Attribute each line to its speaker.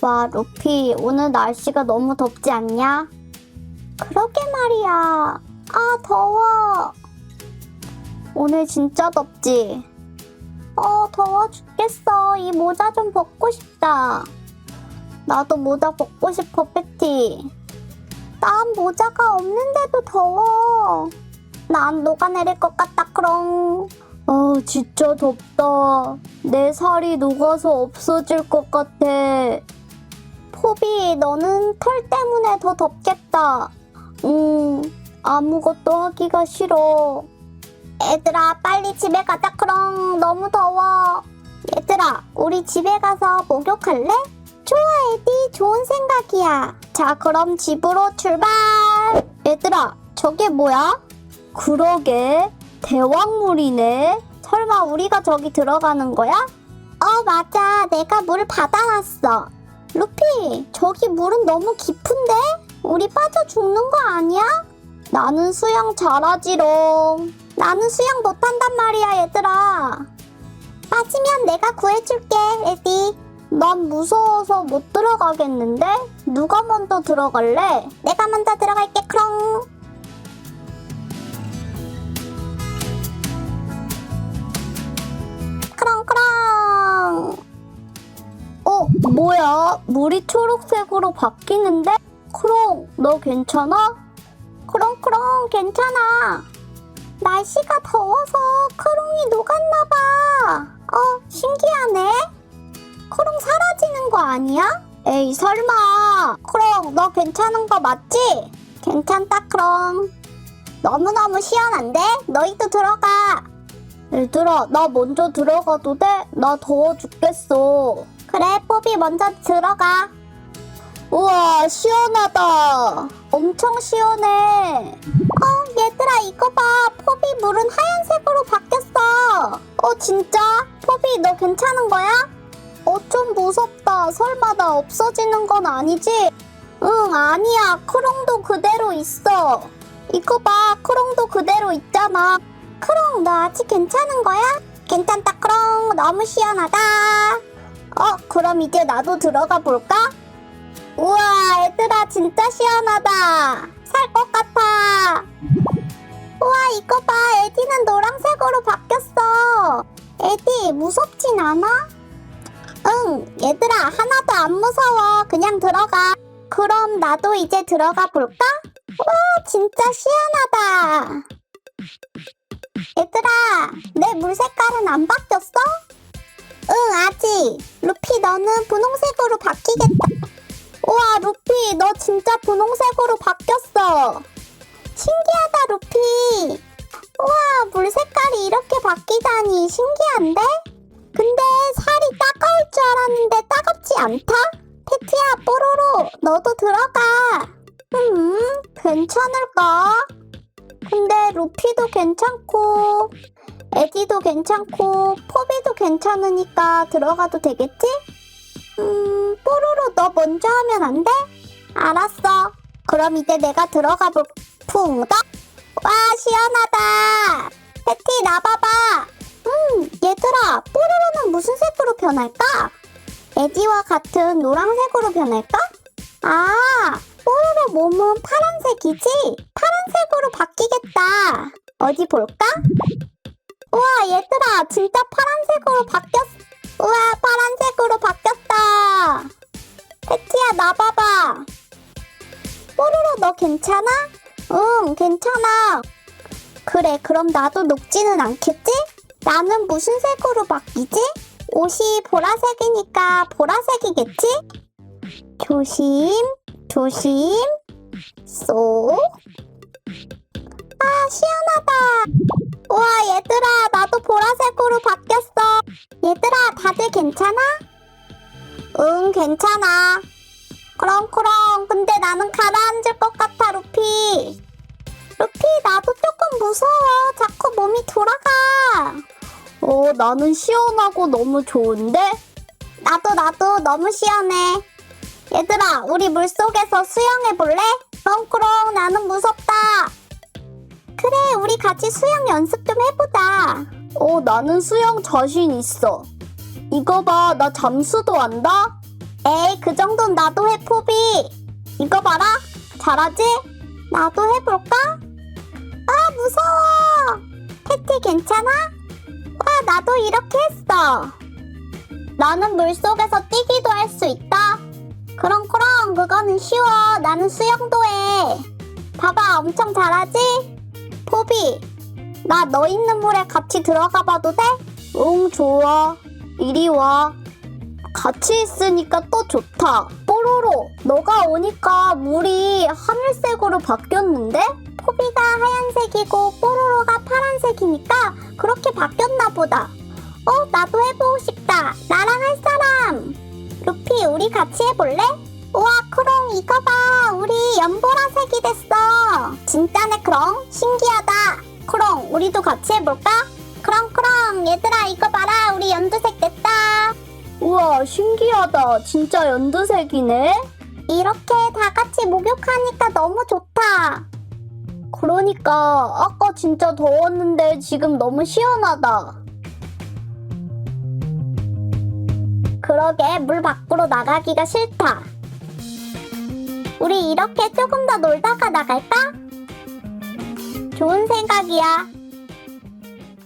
Speaker 1: 와, 루피, 오늘 날씨가 너무 덥지 않냐? 그러게 말이야. 아, 더워. 오늘 진짜 덥지? 어, 더워 죽겠어. 이 모자 좀 벗고 싶다. 나도 모자 벗고 싶어, 패티. 난 모자가 없는데도 더워. 난 녹아내릴 것 같다, 크롱. 아, 진짜 덥다. 내 살이 녹아서 없어질 것 같아. 포비, 너는 털 때문에 더 덥겠다. 음, 아무것도 하기가 싫어. 얘들아, 빨리 집에 가자, 크롱. 너무 더워. 얘들아, 우리 집에 가서 목욕할래? 좋아, 에디. 좋은 생각이야. 자, 그럼 집으로 출발. 얘들아, 저게 뭐야? 그러게, 대왕물이네. 설마 우리가 저기 들어가는 거야? 어, 맞아. 내가 물 받아놨어. 루피, 저기 물은 너무 깊은데? 우리 빠져 죽는 거 아니야? 나는 수영 잘하지롱. 나는 수영 못한단 말이야, 얘들아. 빠지면 내가 구해줄게, 에디. 난 무서워서 못 들어가겠는데? 누가 먼저 들어갈래? 내가 먼저 들어갈게, 크롱. 크롱크롱. 어, 뭐야? 물이 초록색으로 바뀌는데? 크롱, 너 괜찮아? 크롱 크롱, 괜찮아. 날씨가 더워서 크롱이 녹았나봐. 어, 신기하네. 크롱 사라지는 거 아니야? 에이, 설마. 크롱, 너 괜찮은 거 맞지? 괜찮다, 크롱. 너무너무 시원한데? 너희도 들어가. 얘들아, 나 먼저 들어가도 돼? 나 더워 죽겠어. 그래, 뽀비 먼저 들어가. 우와, 시원하다. 엄청 시원해. 어, 얘들아, 이거 봐. 포비 물은 하얀색으로 바뀌었어. 어, 진짜? 포비, 너 괜찮은 거야? 어, 좀 무섭다. 설마 나 없어지는 건 아니지? 응, 아니야. 크롱도 그대로 있어. 이거 봐. 크롱도 그대로 있잖아. 크롱, 너 아직 괜찮은 거야? 괜찮다, 크롱. 너무 시원하다. 어, 그럼 이제 나도 들어가 볼까? 우와, 얘들아, 진짜 시원하다. 살 것 같아. 우와, 이거 봐. 에디는 노란색으로 바뀌었어. 에디, 무섭진 않아? 응, 얘들아, 하나도 안 무서워. 그냥 들어가. 그럼 나도 이제 들어가 볼까? 우와, 진짜 시원하다. 얘들아, 내 물 색깔은 안 바뀌었어? 응, 아직. 루피, 너는 분홍색으로 바뀌겠다. 우와, 루피, 너 진짜 분홍색으로 바뀌었어. 신기하다, 루피. 우와, 물 색깔이 이렇게 바뀌다니 신기한데? 근데 살이 따가울 줄 알았는데 따갑지 않다? 페트야, 뽀로로, 너도 들어가. 음, 괜찮을까? 루피도 괜찮고, 에디도 괜찮고, 포비도 괜찮으니까 들어가도 되겠지? 음, 뽀로로 너 먼저 하면 안 돼? 알았어. 그럼 이제 내가 들어가 볼, 풍덕! 와, 시원하다! 패티, 나봐봐! 음, 얘들아, 뽀로로는 무슨 색으로 변할까? 에디와 같은 노란색으로 변할까? 아, 뽀로로 몸은 파란색이지? 파란색으로 바뀌겠다. 어디 볼까? 우와, 얘들아, 진짜 파란색으로 바뀌었어. 우와, 파란색으로 바뀌었다. 패티야, 나 봐봐. 뽀로로, 너 괜찮아? 응, 괜찮아. 그래, 그럼 나도 녹지는 않겠지? 나는 무슨 색으로 바뀌지? 옷이 보라색이니까 보라색이겠지? 조심, 조심, 쏙. 아, 시원하다. 우와, 얘들아, 나도 보라색으로 바뀌었어. 얘들아, 다들 괜찮아? 응, 괜찮아. 그렁그렁, 근데 나는 가라앉을 것 같아, 루피. 루피, 나도 조금 무서워. 자꾸 몸이 돌아가. 어, 나는 시원하고 너무 좋은데? 나도, 나도 너무 시원해. 얘들아, 우리 물속에서 수영해 볼래? 그렁그렁, 나는 무섭다. 그래, 우리 같이 수영 연습 좀 해보자. 어, 나는 수영 자신 있어. 이거 봐, 나 잠수도 안다? 에이, 그 정도는 나도 해, 포비. 이거 봐라. 잘하지? 나도 해볼까? 아, 무서워. 패티 괜찮아? 와, 나도 이렇게 했어. 나는 물속에서 뛰기도 할 수 있다. 그럼, 그럼, 그거는 쉬워. 나는 수영도 해. 봐봐, 엄청 잘하지? 포비, 나 너 있는 물에 같이 들어가 봐도 돼? 응, 좋아. 이리 와. 같이 있으니까 또 좋다. 뽀로로, 너가 오니까 물이 하늘색으로 바뀌었는데? 포비가 하얀색이고 뽀로로가 파란색이니까 그렇게 바뀌었나 보다. 어, 나도 해보고 우리 같이 해볼래? 우와, 크롱, 이거 봐. 우리 연보라색이 됐어. 진짜네, 크롱. 신기하다. 크롱, 우리도 같이 해볼까? 크롱, 크롱. 얘들아, 이거 봐라. 우리 연두색 됐다. 우와, 신기하다. 진짜 연두색이네. 이렇게 다 같이 목욕하니까 너무 좋다. 그러니까 아까 진짜 더웠는데 지금 너무 시원하다. 그러게 물 밖으로 나가기가 싫다. 우리 이렇게 조금 더 놀다가 나갈까? 좋은 생각이야.